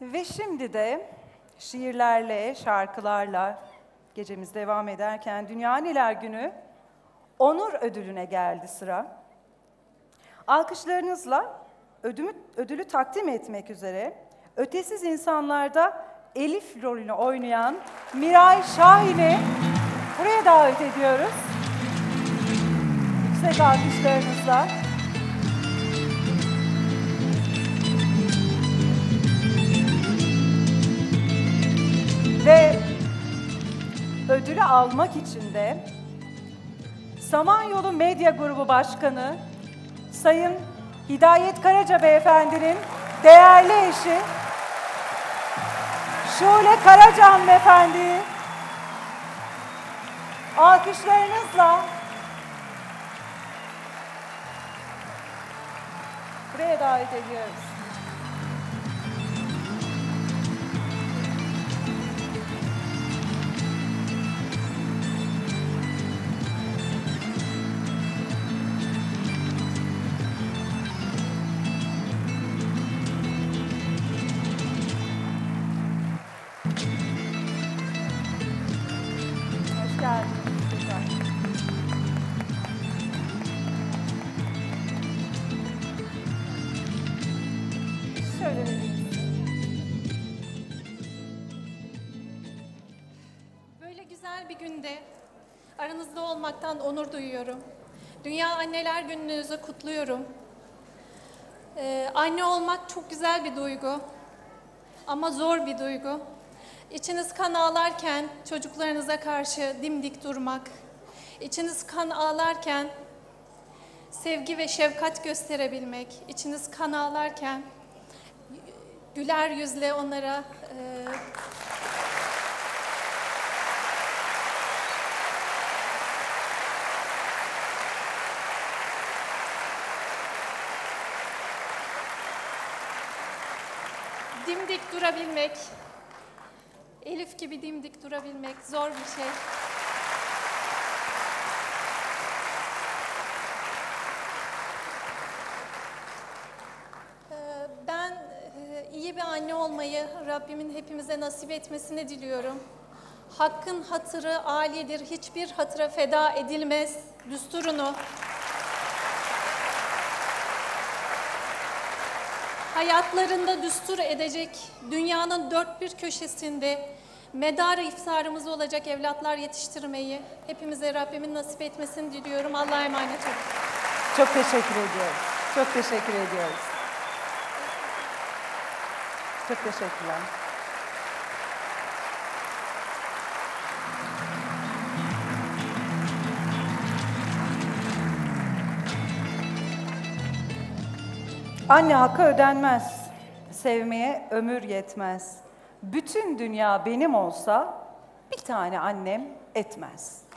Ve şimdi de şiirlerle, şarkılarla gecemiz devam ederken Dünya Anneler Günü onur ödülüne geldi sıra. Alkışlarınızla ödümü, ödülü takdim etmek üzere Ötesiz insanlarda Elif rolünü oynayan Miray Şahin'i buraya davet ediyoruz. Yüksek alkışlarınızla. Almak için de Samanyolu Medya Grubu Başkanı Sayın Hidayet Karaca Beyefendinin değerli eşi Şule Karacan Beyefendi alkışlarınızla buraya davet ediyoruz. Böyle güzel bir günde aranızda olmaktan onur duyuyorum. Dünya Anneler Gününüzü kutluyorum. Ee, anne olmak çok güzel bir duygu ama zor bir duygu. İçiniz kan ağlarken çocuklarınıza karşı dimdik durmak, içiniz kan ağlarken sevgi ve şefkat gösterebilmek, içiniz kan ağlarken güler yüzle onlara e, dimdik durabilmek, Elif gibi dimdik durabilmek zor bir şey. Ee, Ben e, iyi bir anne olmayı Rabbimin hepimize nasip etmesini diliyorum. Hakkın hatırı alidir, hiçbir hatıra feda edilmez düsturunu hayatlarında düstur edecek, dünyanın dört bir köşesinde medarı iftarımız olacak evlatlar yetiştirmeyi hepimize Rabbimin nasip etmesini diliyorum. Allah'a emanet olun. Çok teşekkür ediyoruz. Çok teşekkür ediyoruz. Çok teşekkürler. Anne hakkı ödenmez. Sevmeye ömür yetmez. Bütün dünya benim olsa bir tane annem etmez.